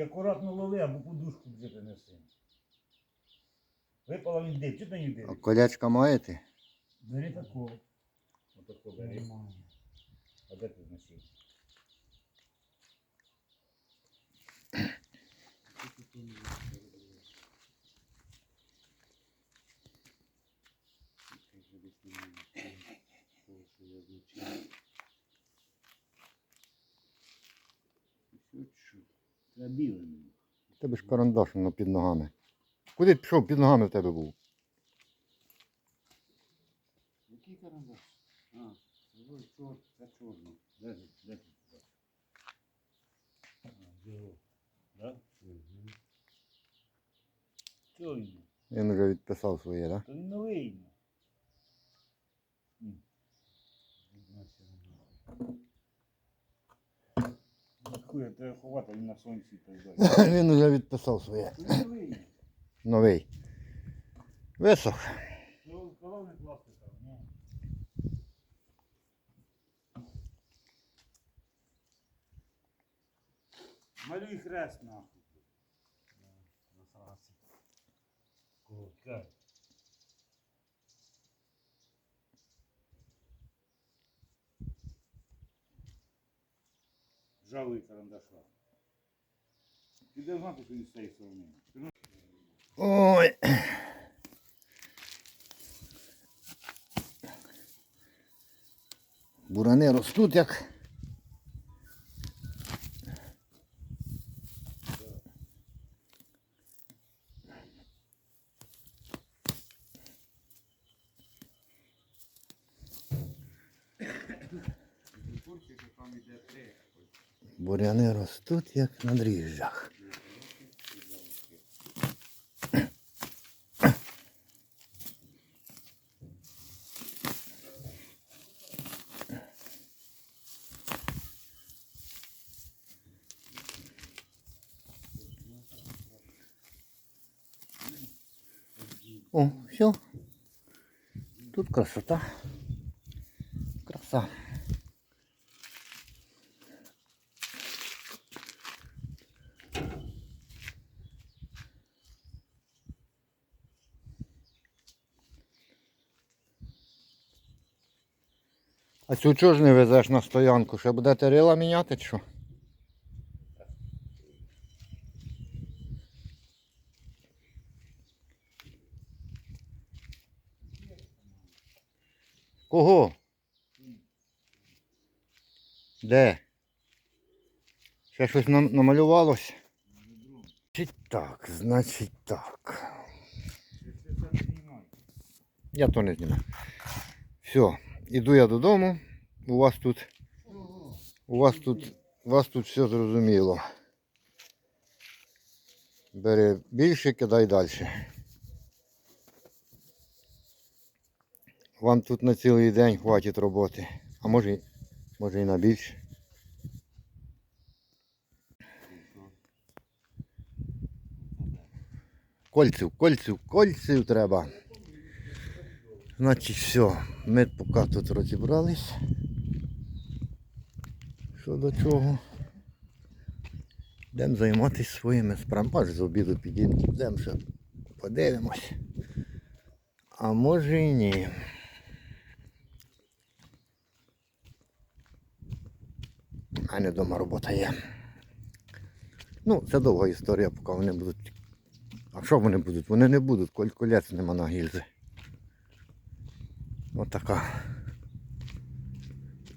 І акуратно лови або подушку вже принеси. Випала він див, чого ти не А див? колячка маєте? Бери такого. Отако бери. А де ти зносив? Thank біле мені. У тебе ж карандаш воно під ногами. Куди ти пішов? Під ногами в тебе був. Який карандаш? А, ой, чор, це чорний. Де ти, де ти? А, його. Да? Угу. Чого він? Він вже відписав своє, так? То він новий. М. Хуя, треба ховати, він на сонці так Він вже відписав своє. Новий. Новий. Висох. Ну, класти там, ну. Малюй хрест нахуй. Засрався. Кулка. Жалуй карандаша. Піде знати, що він з цієї. Ой. Бурани ростуть як. Буряни ростуть як на дріжджах. О, все. Тут красота. Краса. А цю чого ж не везеш на стоянку? Ще будете рила міняти чи що? Кого? Де? Ще щось нам намалювалось? Значить так, значить так. Я то не знімаю. Все, іду я додому. У вас тут. У вас тут. У вас тут все зрозуміло. Бери більше, кидай далі. Вам тут на цілий день хватить роботи. А може, може і на більше. Кольців, кольців, кольців треба. Значить, все, ми поки тут розібрались. Що до чого. Йдемо займатися своїми справами. Аж з обіду підійдемо, йдемо ще подивимось. А може і ні. У мене вдома робота є. Ну, це довга історія, поки вони будуть. А що вони будуть? Вони не будуть, коль колець нема на гільзи. Отака.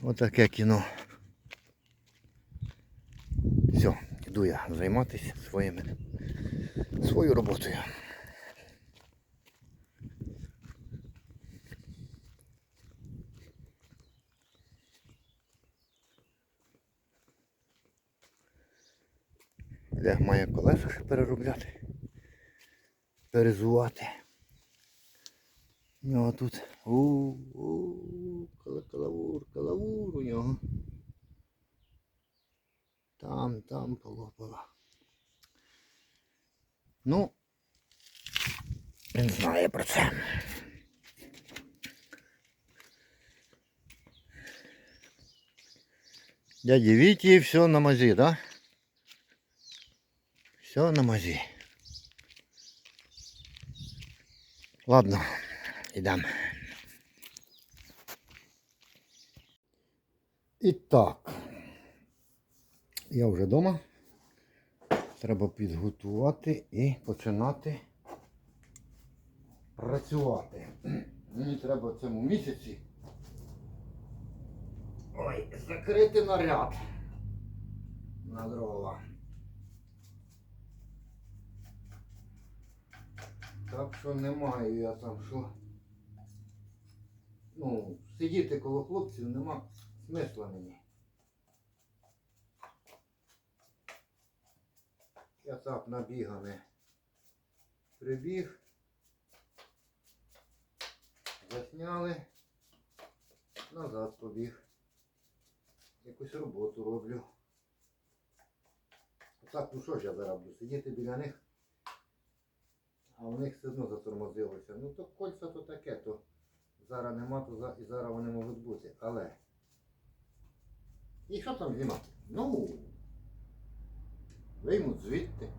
Отаке кіно. Все, йду я займатися своїми своєю роботою. Олег має колеса ще переробляти, перезувати. У нього тут у калавур, калавур у нього. Там, там полопало. Ну, він знає про це. Дяді Віті все на мазі, так? Да? Все на мазі. Ладно, йдемо. І так. Я вже вдома. Треба підготувати і починати працювати. Мені треба в цьому місяці ой, закрити наряд на дрова. Так що не маю я там що. Ну, сидіти коло хлопців нема смисла мені. Я так набігане прибіг. Засняли. Назад побіг. Якусь роботу роблю. Так, ну що ж я зараз буду сидіти біля них. А у них все одно затормозилося. Ну то кольця то таке, то зараз нема, то за... і зараз вони можуть бути. Але. І що там знімати? Ну. Виймуть звідти,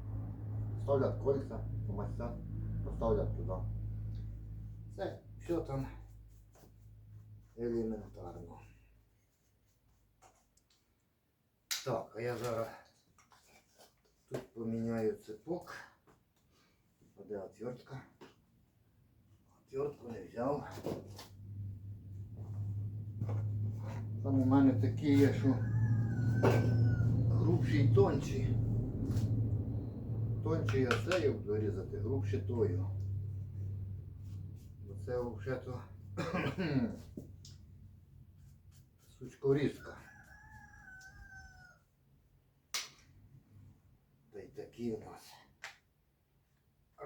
ставлять кольця, помастять, поставлять туди. Це все там елементарно. Так, а я зараз тут поміняю цепок. Де отвертка? Отвертку не взяв. Там у мене такі є, що грубші й тонші. Тонші я цею буду різати, грубші тою. Бо це взагалі-то сучкорізка. Та й такий у нас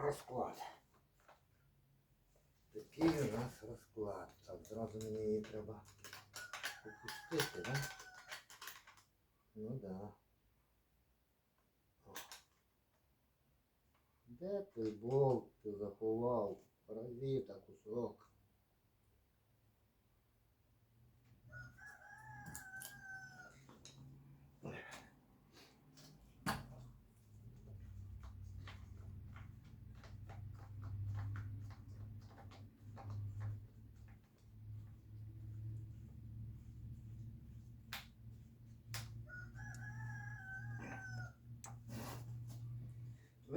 розклад. Такий у нас розклад. Так, зразу мені її треба опустити, да? Ну да. О. Де той болт ти заховав? Паразита кусок.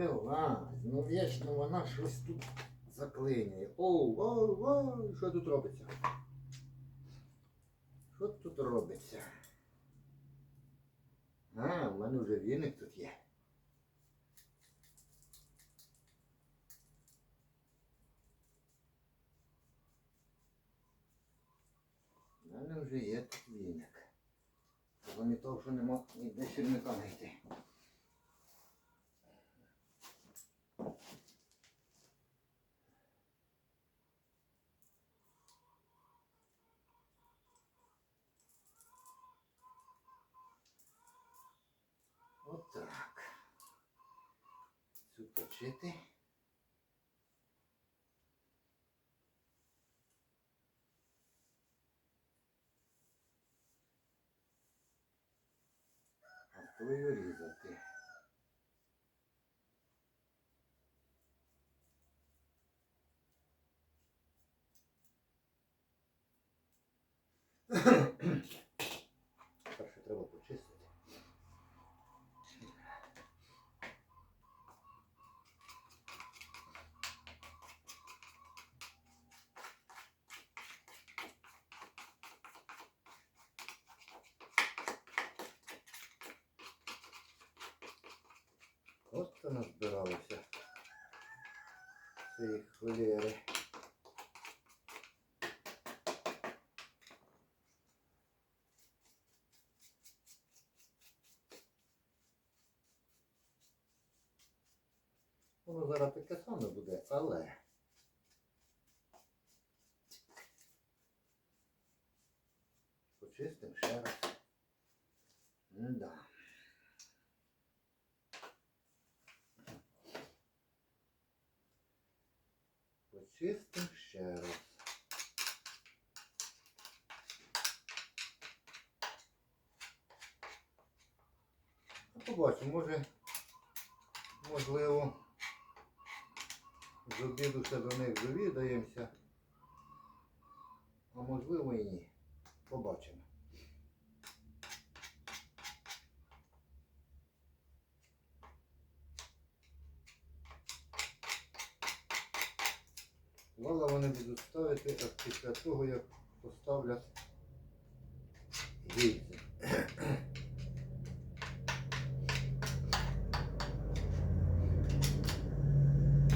Вилазь, ну вічно вона щось тут заклинює. Оу, оу, оу, що тут робиться? Що тут робиться? А, в мене вже віник тут є. У мене вже є тут віник. Того, що нема ніде щільника знайти. Отак. А тою різати. Перше треба почистити. От це назбиралося цієї холєри. Воно зараз таке саме буде, але. Почистимо ще раз. Да. Почистимо ще раз. А побачимо, може, можливо, з обіду ще до них довідаємося. А можливо і ні. Побачимо. Вони будуть ставити аж після того, як поставлять гільзи.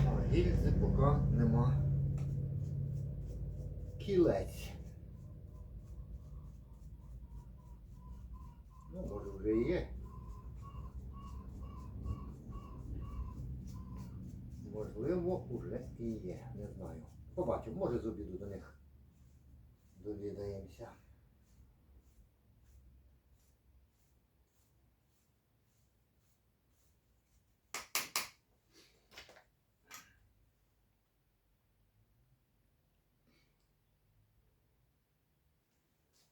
А гільзи поки нема. Кілець. Ну, може вже є. Можливо, уже і є. Не знаю. Побачимо, може з обіду до них довідаємося.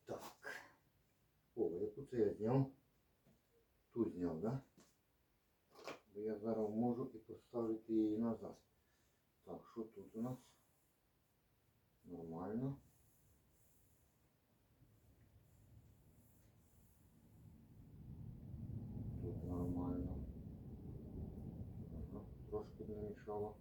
Так. О, яку це я зняв? Ту зняв, да? Бо я зараз можу і поставити її назад. Так, що тут у нас? Нормально. Тут нормально. Ага, трошки не мішало.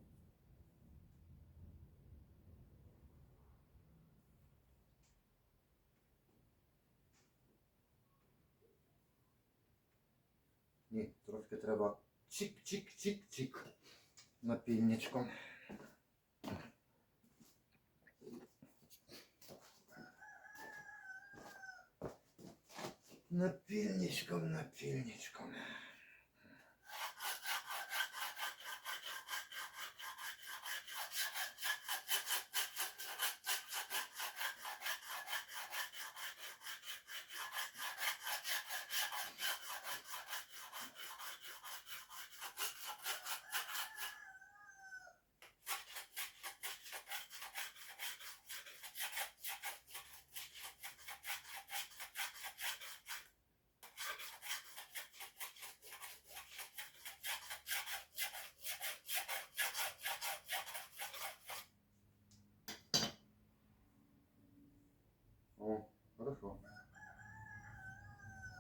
Ні, трошки треба чик-чик-чик-чик напільничком. Napilnić go, napilnić go. О, хорошо.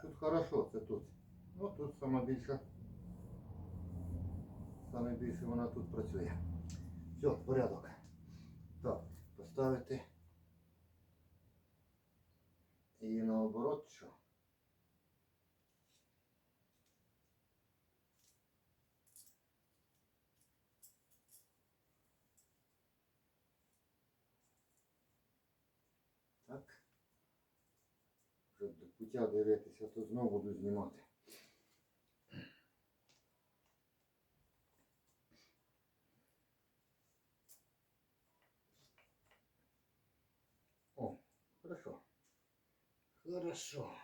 Тут хорошо, це тут. Ну тут саме більше. Саме більше вона тут працює. Все, порядок. Так, поставити її наоборот, що? Так. Пуття дивитися, то знову буду знімати. О, хорошо. Хорошо.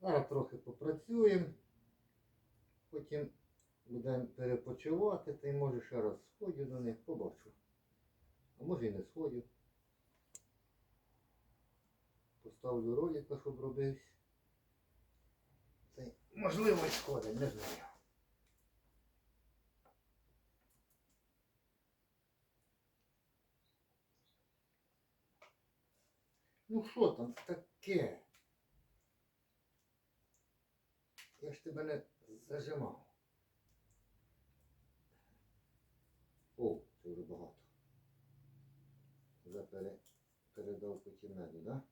Зараз трохи попрацюємо, потім будемо перепочивати, та й може ще раз сходю до них, побачу. А може і не сходю. Поставлю ролика, щоб робився. Та можливо і сходить, не знаю. Ну що там таке? Я ж тебе не зажимав. О, це вже багато. За пере... передав потім меду, так? Да?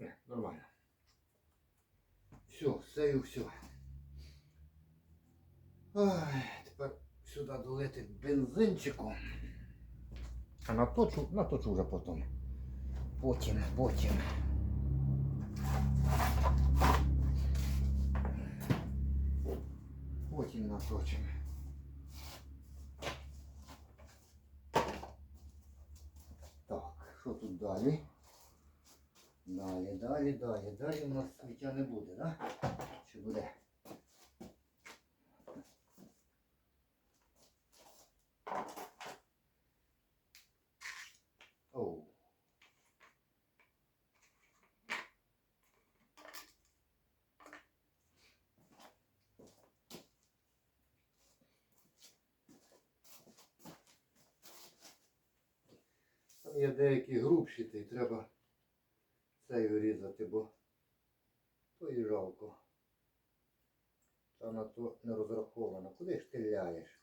Е, нормально. і все. Ой, тепер сюди долити бензинчику. А наточу, наточу вже потім. Потім, потім. Потім наточимо. Так, що тут далі? Далі, далі, далі. Далі у нас сміття не буде? Да? Чи буде? Оу. Там є деякі грубші, то й треба цею різати, бо то і жалко. Та на то не розраховано. Куди ж ти ляєш?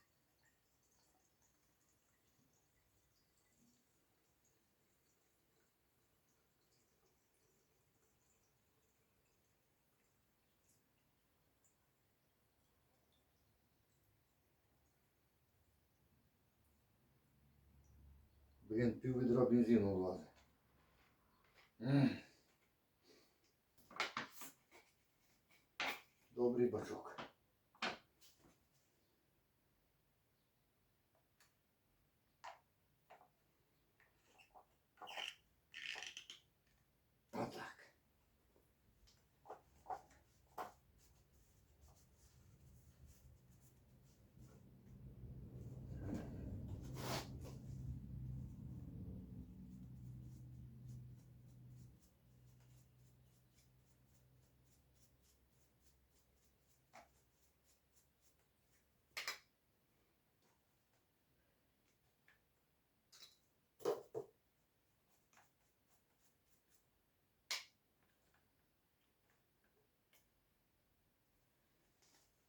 Блін, пів відра бензину влазить. Добрий бачок. Отак.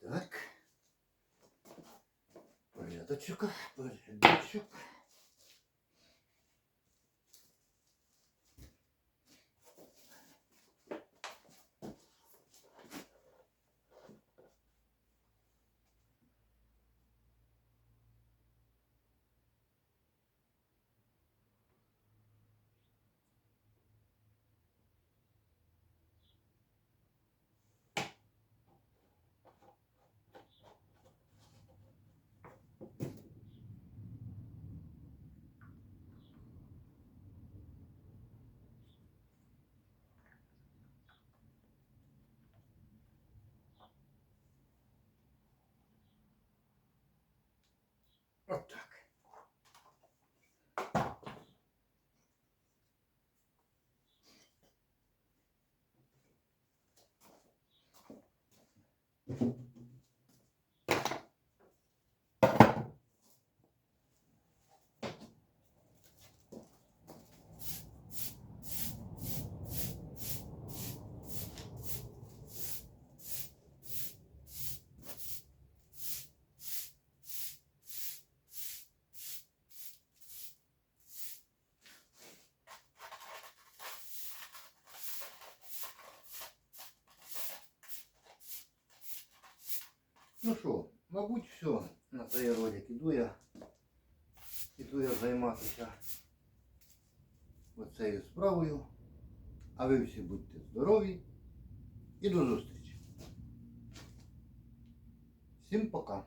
Так. Порядочок, порядочок. Отак. Ну що, мабуть, все на цей ролик. Іду я, іду я займатися оцею справою. А ви всі будьте здорові і до зустрічі. Всім пока.